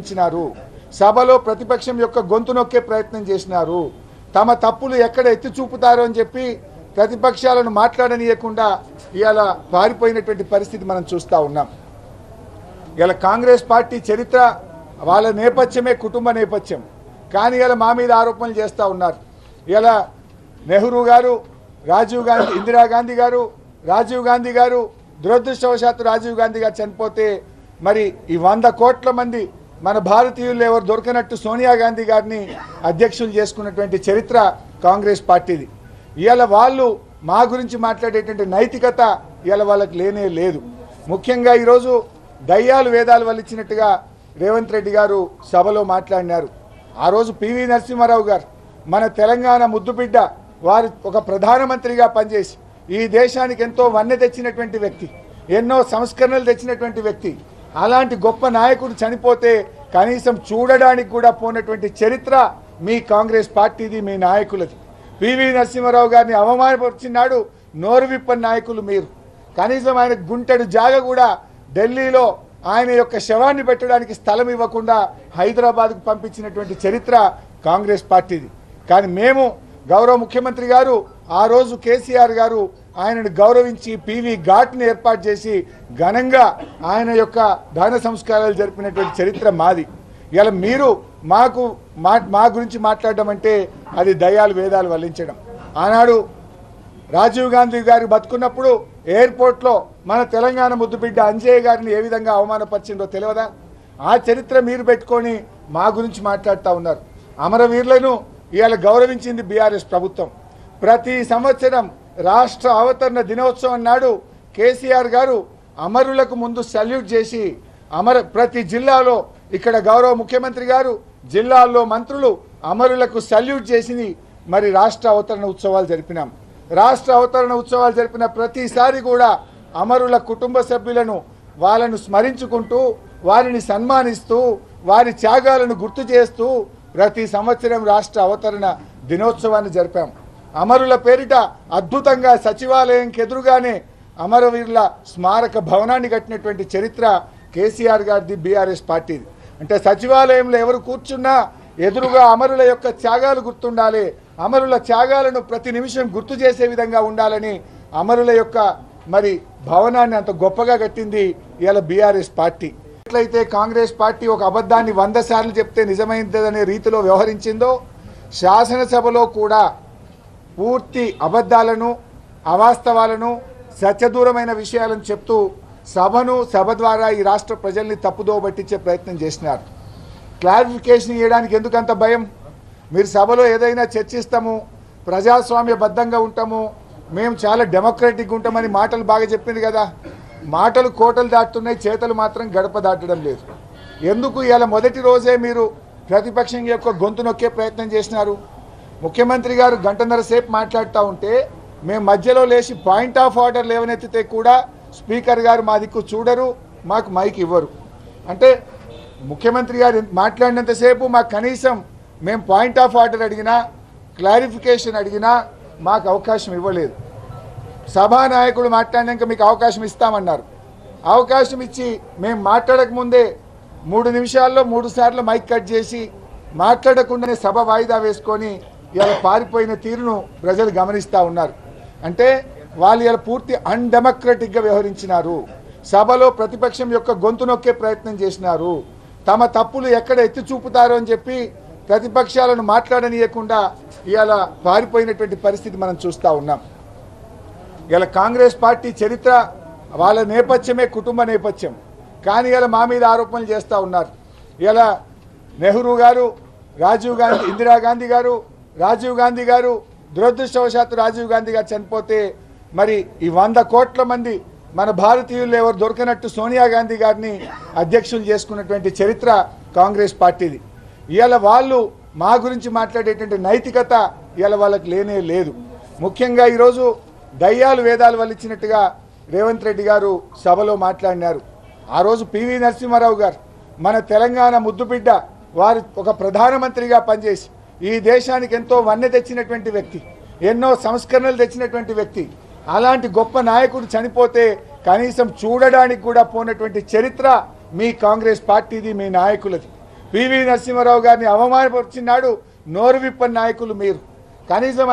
ఇచ్చినారు సభలో ప్రతిపక్షం యొక్క గొంతు నొక్కే ప్రయత్నం చేసినారు. తమ తప్పులు ఎక్కడ ఎత్తి చూపుతారో అని చెప్పి ప్రతిపక్షాలను మాట్లాడనీయకుండా ఇవాళ పారిపోయినటువంటి పరిస్థితి మనం చూస్తూ ఉన్నాం. ఇలా కాంగ్రెస్ పార్టీ చరిత్ర వాళ్ళ నేపథ్యమే కుటుంబ నేపథ్యం. కానీ ఇలా మా మీద ఆరోపణలు చేస్తూ ఉన్నారు. ఇలా నెహ్రూ గారు రాజీవ్ గాంధీ ఇందిరాగాంధీ గారు రాజీవ్ గాంధీ గారు దురదృష్టవశాత్తు రాజీవ్ గాంధీ గారు చనిపోతే మరి ఈ వంద కోట్ల మంది మన భారతీయులు ఎవరు దొరకనట్టు సోనియా గాంధీ గారిని అధ్యక్షులు చేసుకున్నటువంటి చరిత్ర కాంగ్రెస్ పార్టీది. ఇవాళ వాళ్ళు మా గురించి మాట్లాడేటువంటి నైతికత ఇవాళ వాళ్ళకి లేనే లేదు. ముఖ్యంగా ఈరోజు దయ్యాలు వేదాలు వల్లించినట్టుగా రేవంత్ రెడ్డి గారు సభలో మాట్లాడినారు. ఆ రోజు పివి నరసింహారావు గారు మన తెలంగాణ ముద్దుబిడ్డ వారు ఒక ప్రధానమంత్రిగా పనిచేసి ఈ దేశానికి ఎంతో వన్నె తెచ్చినటువంటి వ్యక్తి ఎన్నో సంస్కరణలు తెచ్చినటువంటి వ్యక్తి అలాంటి గొప్ప నాయకుడు చనిపోతే కనీసం చూడడానికి కూడా పోనటువంటి చరిత్ర మీ కాంగ్రెస్ పార్టీది మీ నాయకులది. పివి నరసింహారావు గారిని అవమానపరిచినాడు నోరు విప్పని నాయకులు మీరు. కనీసం ఆయన గుంటెడు జాగ కూడా ఢిల్లీలో ఆయన యొక్క శవాన్ని పెట్టడానికి స్థలం ఇవ్వకుండా హైదరాబాద్కు పంపించినటువంటి చరిత్ర కాంగ్రెస్ పార్టీది. కానీ మేము గౌరవ ముఖ్యమంత్రి గారు ఆ రోజు కేసీఆర్ గారు ఆయనను గౌరవించి పివి ఘాట్ని ఏర్పాటు చేసి ఘనంగా ఆయన యొక్క దాన సంస్కారాలు జరిపినటువంటి చరిత్ర మాది. ఇలా మీరు మాకు మా మా గురించి మాట్లాడడం అంటే అది దయాలు వేదాలు వల్లించడం. ఆనాడు రాజీవ్ గాంధీ గారు బతుకున్నప్పుడు ఎయిర్పోర్ట్లో మన తెలంగాణ ముద్దుబిడ్డ అంజయ్య గారిని ఏ విధంగా అవమానపరిచిందో తెలియదా? ఆ చరిత్ర మీరు పెట్టుకొని మా గురించి మాట్లాడుతూ ఉన్నారు. అమరవీరులను ఇవాళ గౌరవించింది బీఆర్ఎస్ ప్రభుత్వం. ప్రతి సంవత్సరం రాష్ట్ర అవతరణ దినోత్సవం నాడు కేసీఆర్ గారు అమరులకు ముందు సల్యూట్ చేసి అమర ప్రతి జిల్లాలో ఇక్కడ గౌరవ ముఖ్యమంత్రి గారు జిల్లాల్లో మంత్రులు అమరులకు సల్యూట్ చేసింది మరి రాష్ట్ర అవతరణ ఉత్సవాలు జరిపినాం. రాష్ట్ర అవతరణ ఉత్సవాలు జరిపిన ప్రతిసారి కూడా అమరుల కుటుంబ సభ్యులను వాళ్ళను స్మరించుకుంటూ వారిని సన్మానిస్తూ వారి త్యాగాలను గుర్తు చేస్తూ ప్రతి సంవత్సరం రాష్ట్ర అవతరణ దినోత్సవాన్ని జరిపాం. అమరుల పేరిట అద్భుతంగా సచివాలయంకి ఎదురుగానే అమరవీరుల స్మారక భవనాన్ని కట్టినటువంటి చరిత్ర కేసీఆర్ గారిది బీఆర్ఎస్ పార్టీది. అంటే సచివాలయంలో ఎవరు కూర్చున్నా ఎదురుగా అమరుల యొక్క త్యాగాలు గుర్తుండాలి. అమరుల త్యాగాలను ప్రతి నిమిషం గుర్తు చేసే విధంగా ఉండాలని అమరుల యొక్క మరి భవనాన్ని అంత గొప్పగా కట్టింది ఇవాళ బీఆర్ఎస్ పార్టీ. ఎట్లయితే కాంగ్రెస్ పార్టీ ఒక అబద్ధాన్ని వంద సార్లు చెప్తే నిజమైందనే రీతిలో వ్యవహరించిందో శాసనసభలో కూడా పూర్తి అబద్ధాలను అవాస్తవాలను సత్యదూరమైన విషయాలను చెప్తూ సభను సభ ద్వారా ఈ రాష్ట్ర ప్రజల్ని తప్పుదో పట్టించే ప్రయత్నం చేసినారు. క్లారిఫికేషన్ ఇవ్వడానికి ఎందుకంత భయం? మీరు సభలో ఏదైనా చర్చిస్తాము ప్రజాస్వామ్యబద్ధంగా ఉంటాము మేము చాలా డెమోక్రటిక్గా ఉంటామని మాటలు బాగా చెప్పింది కదా. మాటలు కోటలు దాటుతున్నాయి చేతలు మాత్రం గడప దాటడం లేదు. ఎందుకు ఇలా మొదటి రోజే మీరు ప్రతిపక్షం యొక్క గొంతు నొక్కే ప్రయత్నం చేసినారు? ముఖ్యమంత్రి గారు గంటన్నర సేపు మాట్లాడుతూ ఉంటే మేము మధ్యలో లేచి పాయింట్ ఆఫ్ ఆర్డర్ లేవనెత్తితే కూడా స్పీకర్ గారు మా దిక్కు చూడరు మాకు మైక్ ఇవ్వరు. అంటే ముఖ్యమంత్రి గారు మాట్లాడినంతసేపు మాకు కనీసం మేము పాయింట్ ఆఫ్ ఆర్డర్ అడిగినా క్లారిఫికేషన్ అడిగినా మాకు అవకాశం ఇవ్వలేదు. సభానాయకుడు మాట్లాడినాక మీకు అవకాశం ఇస్తామన్నారు. అవకాశం ఇచ్చి మేము మాట్లాడకముందే మూడు నిమిషాల్లో మూడు సార్లు మైక్ కట్ చేసి మాట్లాడకుండానే సభ వాయిదా వేసుకొని ఇలా పారిపోయిన తీరును ప్రజలు గమనిస్తూ ఉన్నారు. అంటే వాళ్ళు ఇలా పూర్తి అన్డెమోక్రటిక్గా వ్యవహరించినారు. సభలో ప్రతిపక్షం యొక్క గొంతు నొక్కే ప్రయత్నం చేసినారు. తమ తప్పులు ఎక్కడ ఎత్తి చూపుతారో అని చెప్పి ప్రతిపక్షాలను మాట్లాడనీయకుండా ఇవాళ పారిపోయినటువంటి పరిస్థితి మనం చూస్తూ ఉన్నాం. ఇలా కాంగ్రెస్ పార్టీ చరిత్ర వాళ్ళ నేపథ్యమే కుటుంబ నేపథ్యం. కానీ ఇలా మా మీద ఆరోపణలు చేస్తూ ఉన్నారు. ఇలా నెహ్రూ గారు రాజీవ్ గాంధీ ఇందిరాగాంధీ గారు రాజీవ్ గాంధీ గారు దురదృష్టవశాత్తు రాజీవ్ గాంధీ గారు చనిపోతే మరి ఈ వంద కోట్ల మంది మన భారతీయులు ఎవరు దొరికినట్టు సోనియా గాంధీ గారిని అధ్యక్షులు చేసుకున్నటువంటి చరిత్ర కాంగ్రెస్ పార్టీది. ఇవాళ వాళ్ళు మా గురించి మాట్లాడేటువంటి నైతికత ఇవాళ వాళ్ళకి లేనే లేదు. ముఖ్యంగా ఈరోజు దయ్యాలు వేదాలు వల్లించినట్టుగా రేవంత్ రెడ్డి గారు సభలో మాట్లాడినారు. ఆ రోజు పివి నరసింహారావు గారు మన తెలంగాణ ముద్దుబిడ్డ వారు ఒక ప్రధానమంత్రిగా పనిచేసి ఈ దేశానికి ఎంతో వన్నె తెచ్చినటువంటి వ్యక్తి ఎన్నో సంస్కరణలు తెచ్చినటువంటి వ్యక్తి. అలాంటి గొప్ప నాయకుడు చనిపోతే కనీసం చూడడానికి కూడా పోనటువంటి చరిత్ర మీ కాంగ్రెస్ పార్టీది మీ నాయకులది. పివి నరసింహారావు గారిని అవమానపరిచినాడు నోరు విప్పని నాయకులు మీరు. కనీసం